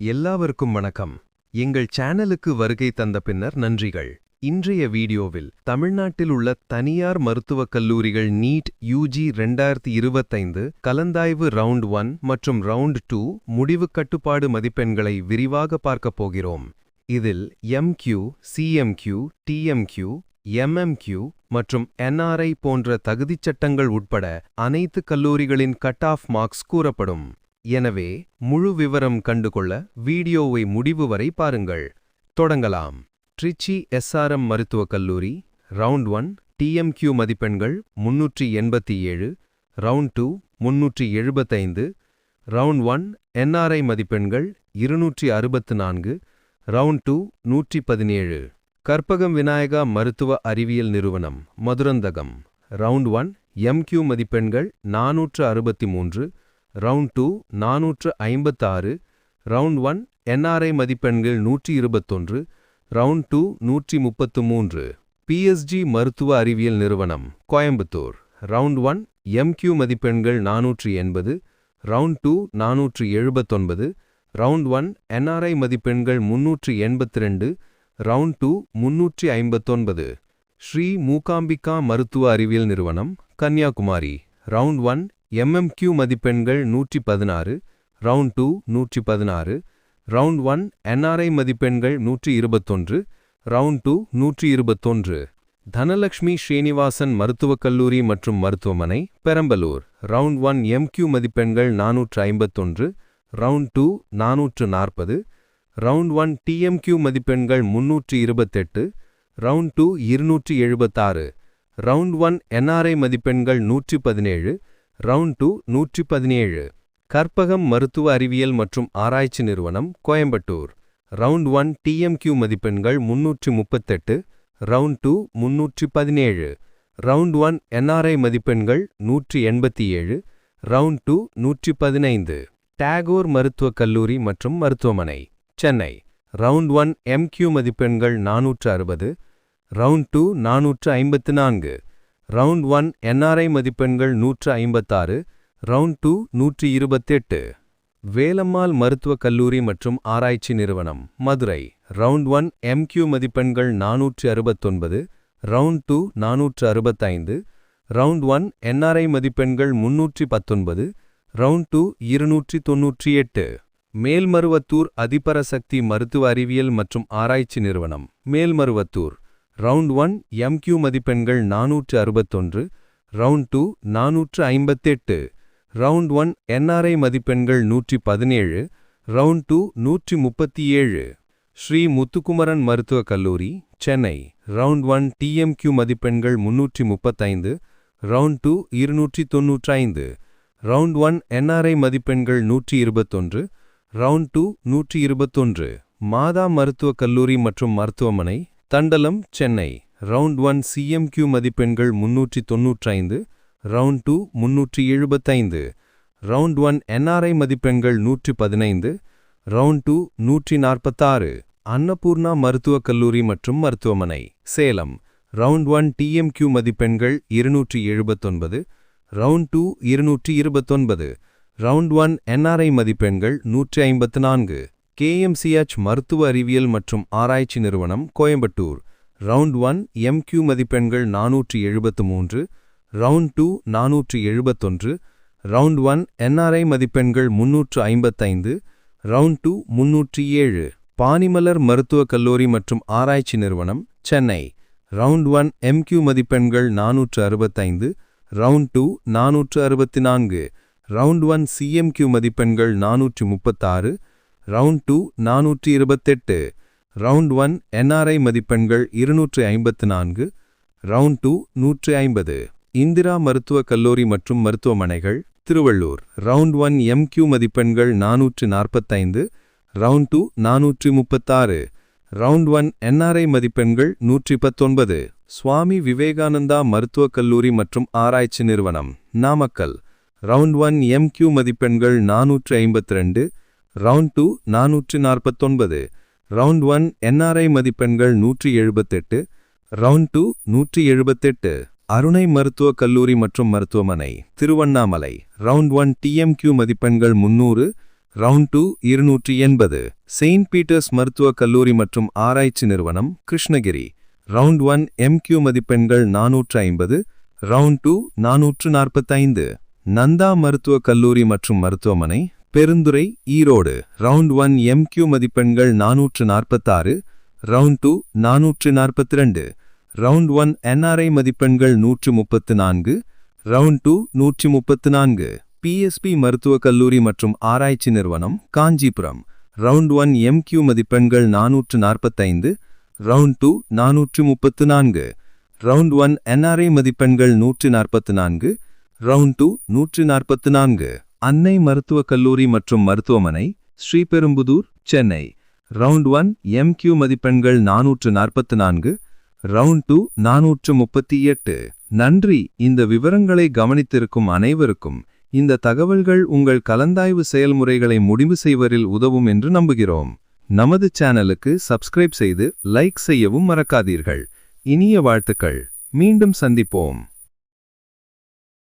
எல்லாவருக்கும் வணக்கம். எங்கள் சேனலுக்கு வருகை தந்த பின்னர் நன்றிகள். இன்றைய வீடியோவில் தமிழ்நாட்டில் உள்ள தனியார் மருத்துவக் கல்லூரிகள் நீட் யூஜி ரெண்டாயிரத்தி இருபத்தைந்து கலந்தாய்வு ரவுண்ட் ஒன் மற்றும் ரவுண்ட் டூ முடிவு கட்டுப்பாடு மதிப்பெண்களை விரிவாக பார்க்கப் போகிறோம். இதில் எம்கியூ சிஎம்கியூ டிஎம்கியூ எம்எம்கியூ மற்றும் என்ஆர்ஐ போன்ற தகுதிச் சட்டங்கள் உட்பட அனைத்து கல்லூரிகளின் கட் ஆஃப் மார்க்ஸ் கூறப்படும். எனவே முழு விவரம் கண்டுகொள்ள வீடியோவை முடிவு வரை பாருங்கள். தொடங்கலாம். ட்ரிச்சி எஸ்ஆர்எம் மருத்துவக் கல்லூரி ரவுண்ட் ஒன் டிஎம்கியூ மதிப்பெண்கள் முன்னூற்றி எண்பத்தி ஏழு ரவுண்ட் டூ முன்னூற்றி எழுபத்தைந்து ரவுண்ட் ஒன் என்ஆர்ஐ மதிப்பெண்கள் இருநூற்றி அறுபத்து நான்கு ரவுண்ட் டூ நூற்றி பதினேழு. கற்பகம் விநாயகா மருத்துவ அறிவியல் நிறுவனம் மதுரந்தகம். ரவுண்ட் ஒன் எம்கியூ மதிப்பெண்கள் நாநூற்று அறுபத்தி மூன்று ரவுண்ட் டூ நாநூற்று ஐம்பத்தாறு ரவுண்ட் ஒன் என்ஆர்ஐ மதிப்பெண்கள் நூற்றி இருபத்தொன்று ரவுண்ட் டூ நூற்றி முப்பத்து மூன்று பிஎஸ்ஜி மருத்துவ அறிவியல் நிறுவனம் கோயம்புத்தூர். ரவுண்ட் ஒன் எம்கியூ மதிப்பெண்கள் நானூற்றி எண்பது ரவுண்ட் டூ நாநூற்று எழுபத்தொன்பது ரவுண்ட் ஒன் என்ஆர்ஐ மதிப்பெண்கள் முன்னூற்றி எண்பத்தி ரெண்டு ரவுண்ட் டூ முன்னூற்றி ஐம்பத்தொன்பது. ஸ்ரீ மூகாம்பிகா மருத்துவ அறிவியல் நிறுவனம் கன்னியாகுமரி. ரவுண்ட் ஒன் எம்எம்கியூ மதிப்பெண்கள் நூற்றி பதினாறு ரவுண்ட் டூ நூற்றி பதினாறு ரவுண்ட் ஒன் என்ஆர்ஐ மதிப்பெண்கள் நூற்றி இருபத்தொன்று ரவுண்ட் டூ நூற்றி இருபத்தொன்று தனலக்ஷ்மி ஸ்ரீனிவாசன் மருத்துவக் கல்லூரி மற்றும் மருத்துவமனை பெரம்பலூர். ரவுண்ட் ஒன் எம்கியூ மதிப்பெண்கள் நானூற்று ஐம்பத்தொன்று ரவுண்ட் டூ நானூற்று நாற்பது ரவுண்ட் ஒன் டிஎம்கியூ மதிப்பெண்கள் முன்னூற்று இருபத்தெட்டு ரவுண்ட் டூ இருநூற்றி எழுபத்தாறு ரவுண்ட் ஒன் என்ஆர்ஐ மதிப்பெண்கள் நூற்றி பதினேழு ரவுண்ட் டூ நூற்றி பதினேழு. கற்பகம் மருத்துவ அறிவியல் மற்றும் ஆராய்ச்சி நிறுவனம் கோயம்புத்தூர். ரவுண்ட் ஒன் டிஎம்கியூ மதிப்பெண்கள் முன்னூற்றி முப்பத்தெட்டு ரவுண்ட் டூ முன்னூற்றி பதினேழு. ரவுண்ட் ஒன் என்ஆர்ஐ மதிப்பெண்கள் நூற்றி எண்பத்தி ஏழு ரவுண்ட் டூ நூற்றி பதினைந்து. டாகோர் மருத்துவக் கல்லூரி மற்றும் மருத்துவமனை சென்னை. ரவுண்ட் ஒன் எம்கியூ மதிப்பெண்கள் நானூற்று அறுபது ரவுண்ட் டூ நானூற்று ஐம்பத்து நான்கு. ரவுண்ட் ஒன் என்ஆர்ஐ மதிப்பெண்கள் நூற்று ஐம்பத்தாறு ரவுண்ட் டூ நூற்றி இருபத்தெட்டு. வேலம்மாள் மருத்துவக் கல்லூரி மற்றும் ஆராய்ச்சி நிறுவனம் மதுரை. ரவுண்ட் ஒன் எம்கியூ மதிப்பெண்கள் நானூற்று அறுபத்தொன்பது ரவுண்ட் டூ நானூற்று அறுபத்தைந்து. ரவுண்ட் ஒன் என்ஆர்ஐ மதிப்பெண்கள் முன்னூற்றி பத்தொன்பது ரவுண்ட் டூ இருநூற்றி தொன்னூற்றி எட்டு. மேல்மருவத்தூர் அதிபரசக்தி மருத்துவ அறிவியல் மற்றும் ஆராய்ச்சி நிறுவனம் மேல்மருவத்தூர். ரவுண்ட் ஒன் எம்கியூ மதிப்பெண்கள் நானூற்று அறுபத்தொன்று. ரவுண்ட் டூ நானூற்று ஐம்பத்தெட்டு. ரவுண்ட் ஒன் என்ஆர்ஐ மதிப்பெண்கள் நூற்றி பதினேழு. ரவுண்ட் டூ நூற்றி முப்பத்தி ஏழு. ஸ்ரீ முத்துக்குமரன் மருத்துவக் கல்லூரி சென்னை. ரவுண்ட் ஒன் டிஎம்கியூ மதிப்பெண்கள் முன்னூற்றி முப்பத்தைந்து. ரவுண்ட் டூ இருநூற்றி தொன்னூற்றைந்து ரவுண்ட் ஒன் என்ஆர்ஐ மதிப்பெண்கள் நூற்றி இருபத்தொன்று. ரவுண்ட் டூ நூற்றி இருபத்தொன்று. மாதா மருத்துவக் கல்லூரி மற்றும் மருத்துவமனை Thandalam Chennai. Round one CMQ மதிப்பெண்கள் முன்னூற்றி தொன்னூற்றைந்து ரவுண்ட் டூ முன்னூற்றி எழுபத்தைந்து ரவுண்ட் ஒன் என்ஆர்ஐ மதிப்பெண்கள் நூற்றி பதினைந்து ரவுண்ட் டூ நூற்றி நாற்பத்தாறு அன்னபூர்ணா மருத்துவக் கல்லூரி மற்றும் மருத்துவமனை. சேலம். ரவுண்ட் ஒன் டிஎம்கியூ மதிப்பெண்கள் இருநூற்றி எழுபத்தொன்பது ரவுண்ட் டூ இருநூற்றி இருபத்தொன்பது ரவுண்ட் ஒன் என்ஆர்ஐ மதிப்பெண்கள் நூற்றி ஐம்பத்து நான்கு கேஎம்சிஎச் மருத்துவ அறிவியல் மற்றும் ஆராய்ச்சி நிறுவனம் கோயம்புத்தூர். ரவுண்ட் ஒன் எம்கியூ மதிப்பெண்கள் நானூற்றி எழுபத்து மூன்று ரவுண்ட் டூ நானூற்றி எழுபத்தொன்று ரவுண்ட் ஒன் என்ஆர்ஐ மதிப்பெண்கள் முன்னூற்று ஐம்பத்தைந்து ரவுண்ட் டூ முன்னூற்றி ஏழு பானிமலர் மருத்துவக் கல்லூரி மற்றும் ஆராய்ச்சி நிறுவனம் சென்னை. ரவுண்ட் ஒன் எம்கியூ மதிப்பெண்கள் நானூற்று அறுபத்தைந்து ரவுண்ட் டூ நானூற்று அறுபத்தி நான்கு ரவுண்ட் ஒன் சிஎம்கியூ மதிப்பெண்கள் நானூற்றி முப்பத்தாறு ரவுண்ட் டூ நானூற்றி இருபத்தெட்டு. ரவுண்ட் ஒன் என்ஆர்ஐ மதிப்பெண்கள் இருநூற்று ஐம்பத்து நான்கு. ரவுண்ட் டூ நூற்று ஐம்பது. இந்திரா மருத்துவக் கல்லூரி மற்றும் மருத்துவமனைகள் திருவள்ளூர். ரவுண்ட் ஒன் எம்கியூ மதிப்பெண்கள் நானூற்று நாற்பத்தைந்து. ரவுண்ட் டூ நானூற்றி முப்பத்தாறு. ரவுண்ட் ஒன் என்ஆர்ஐ மதிப்பெண்கள் நூற்றி பத்தொன்பது. சுவாமி விவேகானந்தா மருத்துவக் கல்லூரி மற்றும் ஆராய்ச்சி நிறுவனம் நாமக்கல். ரவுண்ட் ஒன் எம்கியூ மதிப்பெண்கள் நானூற்று ஐம்பத்தி ரெண்டு. ரவுண்ட் டூ நானூற்று நாற்பத்தொன்பது ரவுண்ட் ஒன் என்ஆர்ஐ மதிப்பெண்கள் நூற்றி எழுபத்தெட்டு ரவுண்ட் டூ நூற்றி எழுபத்தெட்டு அருணை மருத்துவக் கல்லூரி மற்றும் மருத்துவமனை திருவண்ணாமலை. ரவுண்ட் ஒன் டிஎம்கியூ மதிப்பெண்கள் முன்னூறு ரவுண்ட் டூ இருநூற்றி எண்பது செயின்ட் பீட்டர்ஸ் மருத்துவக் கல்லூரி மற்றும் ஆராய்ச்சி நிறுவனம் கிருஷ்ணகிரி. ரவுண்ட் ஒன் எம்கியூ மதிப்பெண்கள் நானூற்று ஐம்பது. ரவுண்ட் டூ நானூற்று நாற்பத்தைந்து நந்தா மருத்துவக் கல்லூரி மற்றும் மருத்துவமனை Perundurai Erode. Round one MQ மதிப்பெண்கள் நானூற்று நாற்பத்தாறு ரவுண்ட் டூ நானூற்று நாற்பத்தி ரெண்டு ரவுண்ட் ஒன் என்ஆர்ஐ மதிப்பெண்கள் நூற்று முப்பத்து நான்கு ரவுண்ட் டூ நூற்றி முப்பத்து நான்கு பிஎஸ்பி மருத்துவக் கல்லூரி மற்றும் ஆராய்ச்சி நிறுவனம் காஞ்சிபுரம். ரவுண்ட் ஒன் எம்கியூ மதிப்பெண்கள் நானூற்று நாற்பத்தைந்து ரவுண்ட் டூ நானூற்று முப்பத்து நான்கு ரவுண்ட் ஒன் என்ஆர்ஐ மதிப்பெண்கள் நூற்று நாற்பத்து நான்கு ரவுண்ட் டூ நூற்று நாற்பத்து நான்கு அன்னை மருத்துவக் கல்லூரி மற்றும் மருத்துவமனை Sriperumbudur Chennai. Round one M Q மதிப்பெண்கள் நானூற்று நாற்பத்து நான்கு ரவுண்ட் டூ நானூற்று முப்பத்தி எட்டு. நன்றி. இந்த விவரங்களை கவனித்திருக்கும் அனைவருக்கும் இந்த தகவல்கள் உங்கள் கலந்தாய்வு செயல்முறைகளை முடிவு செய்வதில் உதவும் என்று நம்புகிறோம். நமது சேனலுக்கு சப்ஸ்கிரைப் செய்து லைக் செய்யவும் மறக்காதீர்கள். இனிய வாழ்த்துக்கள். மீண்டும் சந்திப்போம்.